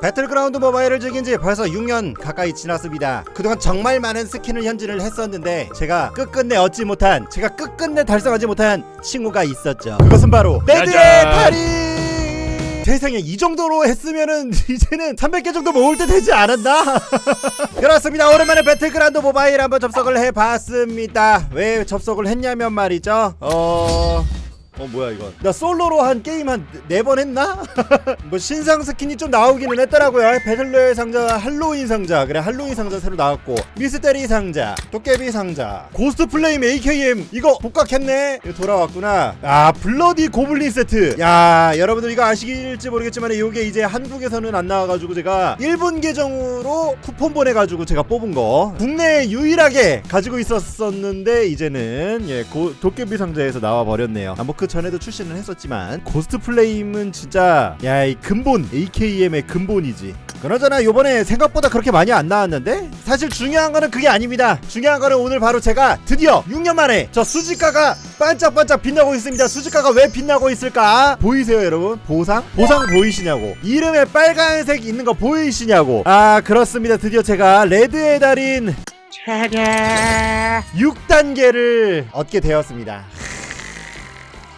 배틀그라운드 모바일을 즐긴 지 벌써 6년 가까이 지났습니다. 그동안 정말 많은 스킨을 현질을 했었는데 제가 끝끝내 얻지 못한 제가 끝끝내 달성하지 못한 친구가 있었죠. 그것은 바로 레드의 짜잔. 세상에 이 정도로 했으면은 이제는 300개 정도 모을 때 되지 않았나? 그렇습니다. 오랜만에 배틀그라운드 모바일 한번 접속을 해봤습니다. 왜 접속을 했냐면 말이죠. 어... 어 뭐야 이건. 나 솔로로 한 게임 한 네 번 했나? 뭐 신상 스킨이 좀 나오기는 했더라고요. 배틀로얄 상자 할로윈 상자. 그래 할로윈 상자 새로 나왔고. 미스테리 상자 도깨비 상자. 고스트 플레임 AKM 이거 복각했네. 이거 돌아왔구나. 아 블러디 고블린 세트. 야 여러분들 이거 아시길지 모르겠지만 이게 이제 한국에서는 안 나와가지고 제가 일본 계정으로 쿠폰 보내가지고 제가 뽑은 거. 국내에 유일하게 가지고 있었었는데 이제는 예 고, 도깨비 상자에서 나와 버렸네요. 아뭐그 전에도 출시는 했었지만 고스트 플레임은 진짜 야 이 근본 AKM의 근본이지. 그나저나 요번에 생각보다 그렇게 많이 안 나왔는데? 사실 중요한 거는 그게 아닙니다. 중요한 거는 오늘 바로 제가 드디어 6년 만에 저 수지가가 반짝반짝 빛나고 있습니다. 수지가가 왜 빛나고 있을까? 보이세요 여러분? 보상? 보상 보이시냐고. 이름에 빨간색 있는 거 보이시냐고. 아 그렇습니다. 드디어 제가 레드의 달인 6단계를 얻게 되었습니다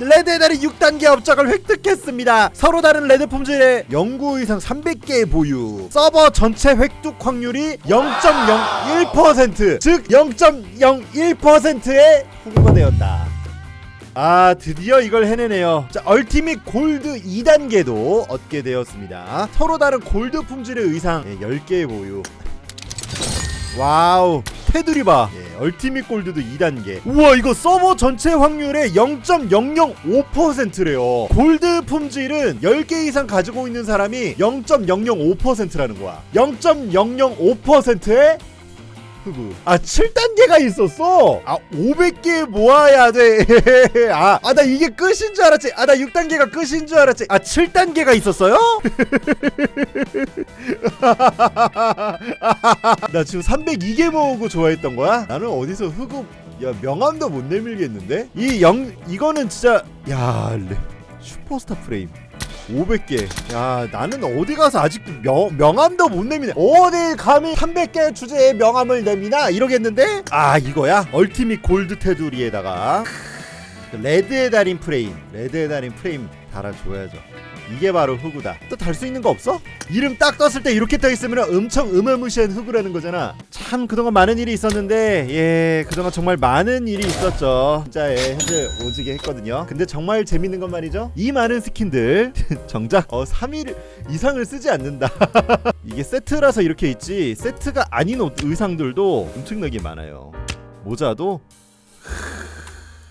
레드의 달인 6단계 업적을 획득했습니다. 서로 다른 레드 품질의 연구 이상 300개 보유. 서버 전체 획득 확률이 0.01%, 즉 0.01%의 후보가 되었다. 아 드디어 이걸 해내네요 자 얼티밋 골드 2단계도 얻게 되었습니다 서로 다른 골드 품질의 의상 예, 10개 보유 와우 테두리바 예, 얼티밋 골드도 2단계. 우와 이거 서버 전체 확률의 0.005%래요. 골드 품질은 10개 이상 가지고 있는 사람이 0.005%라는 거야. 0.005%의 흑우 아 7단계가 있었어 아 500개 모아야 돼아나 이게 끝인 줄 알았지 아 나 6단계가 끝인 줄 알았지 아 7단계가 있었어요? 나 지금 302개 모으고 좋아했던 거야? 나는 어디서 흑우 야 명함도 못 내밀겠는데? 이 영 이거는 진짜 야 레, 슈퍼스타 프레임 500개. 야, 나는 어디 가서 아직도 명, 명함도 못 내미네. 어디 감히 300개 주제에 명함을 내미나? 이러겠는데? 아, 이거야? 얼티밋 골드 테두리에다가 레드의 달인 프레임. 레드의 달인 프레임 달아줘야죠. 이게 바로 흑우다. 또 달 수 있는 거 없어? 이름 딱 떴을 때 이렇게 떠 있으면 엄청 음해무시한 흑우라는 거잖아. 참 그동안 많은 일이 있었는데 예 그동안 정말 많은 일이 있었죠. 진짜 예 현재 오지게 했거든요. 근데 정말 재밌는 건 말이죠. 이 많은 스킨들 정작 어 3일 이상을 쓰지 않는다. 이게 세트라서 이렇게 있지 세트가 아닌 옷 의상들도 엄청나게 많아요. 모자도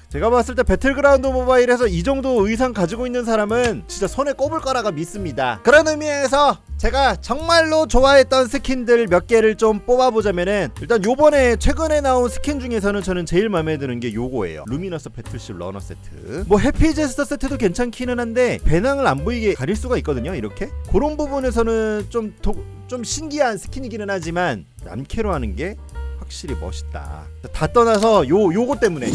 제가 봤을 때 배틀그라운드 모바일에서 이 정도 의상 가지고 있는 사람은 진짜 손에 꼽을 거라고 믿습니다. 그런 의미에서 제가 정말로 좋아했던 스킨들 몇 개를 좀 뽑아보자면은 일단 요번에 최근에 나온 스킨 중에서는 저는 제일 마음에 드는 게 요거예요. 루미너스 배틀십 러너 세트. 뭐 해피제스터 세트도 괜찮기는 한데 배낭을 안 보이게 가릴 수가 있거든요. 이렇게 그런 부분에서는 좀좀 신기한 스킨이기는 하지만 남캐로 하는 게 확실히 멋있다. 다 떠나서 요 요거 때문에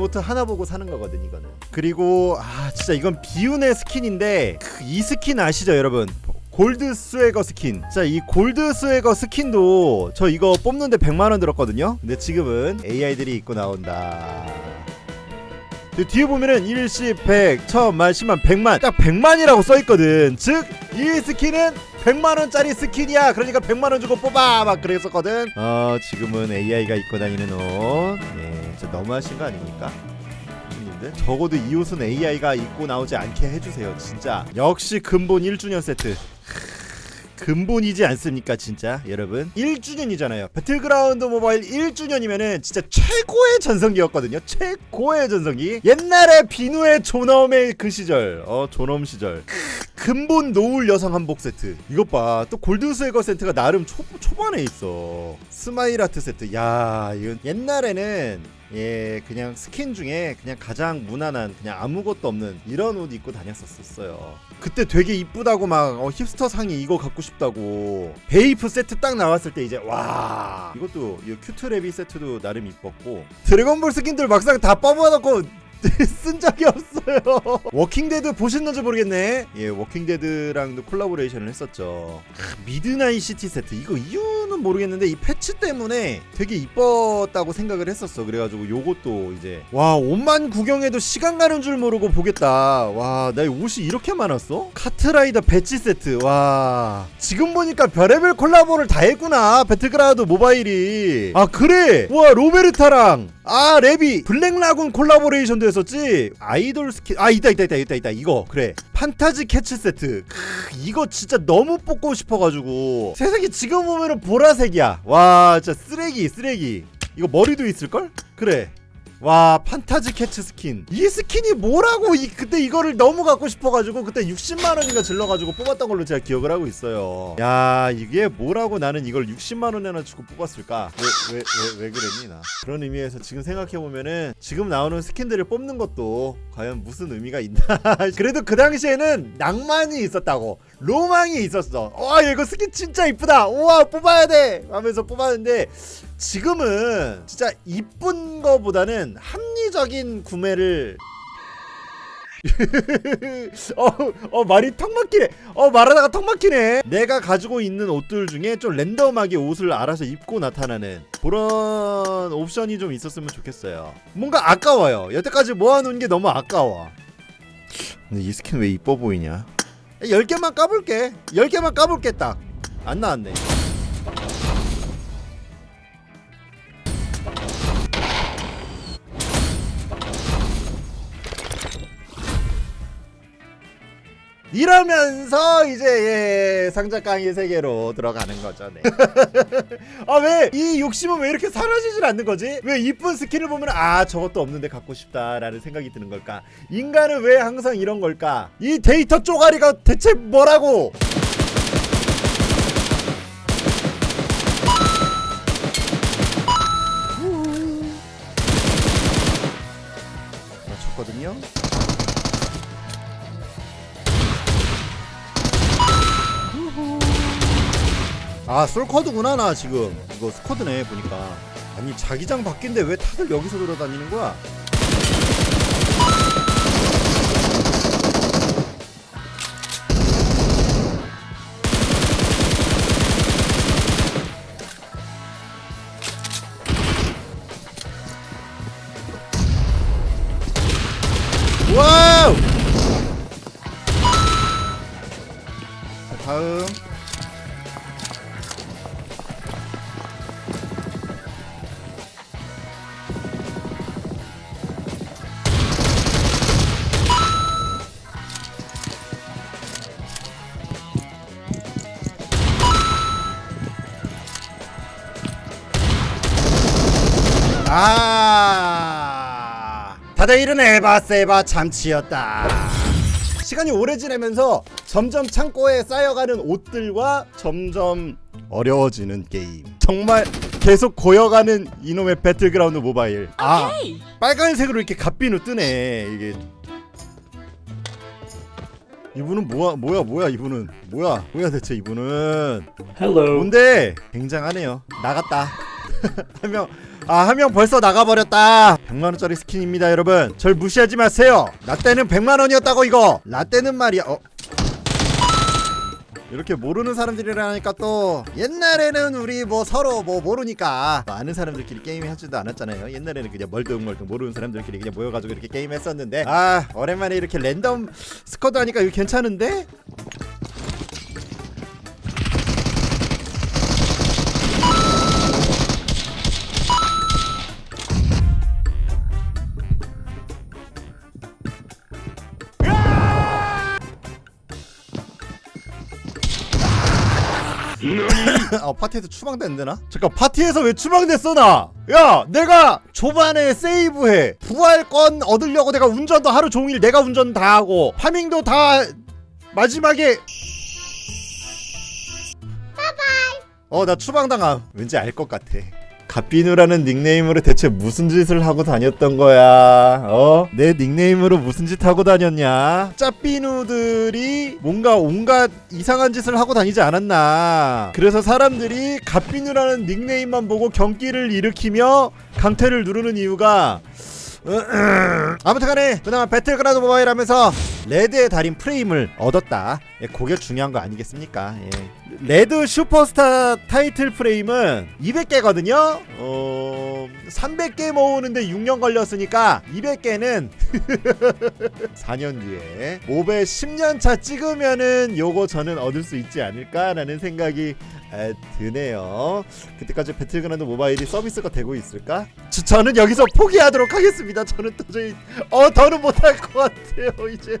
이 이모트 하나 보고 사는 거거든 이거는. 그리고 아 진짜 이건 비운의 스킨인데 크, 이 스킨 아시죠 여러분? 골드 스웨거 스킨. 자 이 골드 스웨거 스킨도 저 이거 뽑는데 100만원 들었거든요? 근데 지금은 AI들이 입고 나온다. 그 뒤에 보면은 일시 100, 1000만, 10만, 100만. 딱 100만이라고 써있거든. 즉 이 스킨은 100만원짜리 스킨이야. 그러니까 100만원 주고 뽑아! 막 그랬었거든. 어 지금은 AI가 입고 다니는 옷. 예, 진짜 너무하신 거 아닙니까? 님들? 적어도 이 옷은 AI가 입고 나오지 않게 해주세요 진짜. 역시 근본 1주년 세트. 근본이지 않습니까 진짜? 여러분 1주년이잖아요. 배틀그라운드 모바일 1주년이면은 진짜 최고의 전성기였거든요. 최고의 전성기. 옛날에 비누의 존엄의 그 시절. 어 존엄 시절. 근본 노을 여성 한복 세트. 이것 봐또 골드스웨거 세트가 나름 초, 초반에 있어. 스마일 아트 세트. 야 이건 옛날에는 예 그냥 스킨 중에 그냥 가장 무난한 그냥 아무것도 없는 이런 옷 입고 다녔었어요 그때 되게 이쁘다고 막 어, 힙스터 상의 이거 갖고 싶다고 베이프 세트 딱 나왔을 때 이제 와 이것도 이 큐트 레비 세트도 나름 이뻤고 드래곤볼 스킨들 막상 다 뽑아놓고 쓴 적이 없어요. 워킹데드 보셨는지 모르겠네. 예, 워킹데드랑도 콜라보레이션을 했었죠. 크, 미드나잇 시티 세트 이거 이유 는 모르겠는데 이 패치 때문에 되게 이뻤다고 생각을 했었어. 그래가지고 요것도 이제 와 옷만 구경해도 시간 가는 줄 모르고 보겠다. 와, 나 옷이 이렇게 많았어? 카트라이더 배치 세트. 와, 지금 보니까 별의별 콜라보를 다 했구나. 배틀그라우드 모바일이. 아 그래. 와 로베르타랑 아 랩이 블랙라군 콜라보레이션도 했었지 아이돌 스킨 아 있다 있다 있다 있다 있다 이거 그래 판타지 캐치 세트 크, 이거 진짜 너무 뽑고 싶어가지고 세상에 지금 보면은 보라 색이야. 와 진짜 쓰레기 쓰레기. 이거 머리도 있을걸? 그래 와 판타지 캐치 스킨. 이 스킨이 뭐라고 이 그때 이거를 너무 갖고 싶어가지고 그때 60만 원인가 질러가지고 뽑았던 걸로 제가 기억을 하고 있어요. 야 이게 뭐라고 나는 이걸 60만 원이나 주고 뽑았을까? 왜 왜 왜 왜 그랬니 나? 그런 의미에서 지금 생각해 보면은 지금 나오는 스킨들을 뽑는 것도 과연 무슨 의미가 있나? 그래도 그 당시에는 낭만이 있었다고. 로망이 있었어. 와 이거 스킨 진짜 이쁘다. 우와 뽑아야 돼! 하면서 뽑았는데 지금은 진짜 이쁜 거보다는 합리적인 구매를 어, 어 말이 턱 막히네. 어 말하다가 턱 막히네. 내가 가지고 있는 옷들 중에 좀 랜덤하게 옷을 알아서 입고 나타나는 그런 옵션이 좀 있었으면 좋겠어요. 뭔가 아까워요. 여태까지 모아놓은 게 너무 아까워. 근데 이 스킨 왜 이뻐 보이냐? 10개만 까볼게. 10개만 까볼게 딱. 안 나왔네 이러면서 이제 예, 상자 깡의 세계로 들어가는 거죠. 네. 아왜 이 욕심은 왜 이렇게 사라지질 않는 거지? 왜 이쁜 스킨을 보면 아 저것도 없는데 갖고 싶다라는 생각이 드는 걸까? 인간은 왜 항상 이런 걸까? 이 데이터 쪼가리가 대체 뭐라고? 아 솔커드구나 나 지금 이거 스쿼드네 보니까 아니 자기장 바뀐데 왜 다들 여기서 돌아다니는 거야? 와우! 자, 다음 아. 다들 이런 에바 세바 참치였다. 시간이 오래 지나면서 점점 창고에 쌓여가는 옷들과 점점 어려워지는 게임. 정말 계속 고여가는 이놈의 배틀그라운드 모바일. 아 빨간색으로 이렇게 갓비누 뜨네 이게. 이분은 뭐야 뭐야 뭐야 이분은? 뭐야 뭐야 대체 이분은? Hello. 뭔데? 굉장하네요. 나갔다. 한 명 아 한 명 벌써 나가버렸다. 100만원짜리 스킨입니다 여러분. 절 무시하지 마세요. 라떼는 100만원이었다고 이거. 라떼는 말이야. 어? 이렇게 모르는 사람들이라니까 또 옛날에는 우리 뭐 서로 뭐 모르니까 뭐 아는 사람들끼리 게임 하지도 않았잖아요. 옛날에는 그냥 멀뚱멀뚱 모르는 사람들끼리 그냥 모여가지고 이렇게 게임 했었는데 아 오랜만에 이렇게 랜덤 스쿼드 하니까 이거 괜찮은데? 어 파티에서 추방됐는데나? 잠깐 파티에서 왜 추방됐어 나? 야 내가 초반에 세이브해. 부활권 얻으려고 내가 운전도 하루 종일 내가 운전 다 하고 파밍도 다 마지막에. 어나 추방당함. 왠지 알 것 같아 갓비누라는 닉네임으로 대체 무슨 짓을 하고 다녔던 거야? 어? 내 닉네임으로 무슨 짓 하고 다녔냐? 짭비누들이 뭔가 온갖 이상한 짓을 하고 다니지 않았나? 그래서 사람들이 갓비누라는 닉네임만 보고 경기를 일으키며 강퇴를 누르는 이유가 아무튼간에 그나마 배틀그라운드 모바일 하면서 레드의 달인 프레임을 얻었다. 예, 그게 중요한 거 아니겠습니까? 예. 레드 슈퍼스타 타이틀 프레임은 200개거든요. 어... 300개 모으는데 6년 걸렸으니까 200개는 4년 뒤에 몹에 10년 차 찍으면은 요거 저는 얻을 수 있지 않을까라는 생각이 에, 드네요. 그때까지 배틀그라운드 모바일이 서비스가 되고 있을까? 저, 저는 여기서 포기하도록 하겠습니다. 저는 도저히 어 더는 못할 것 같아요 이제.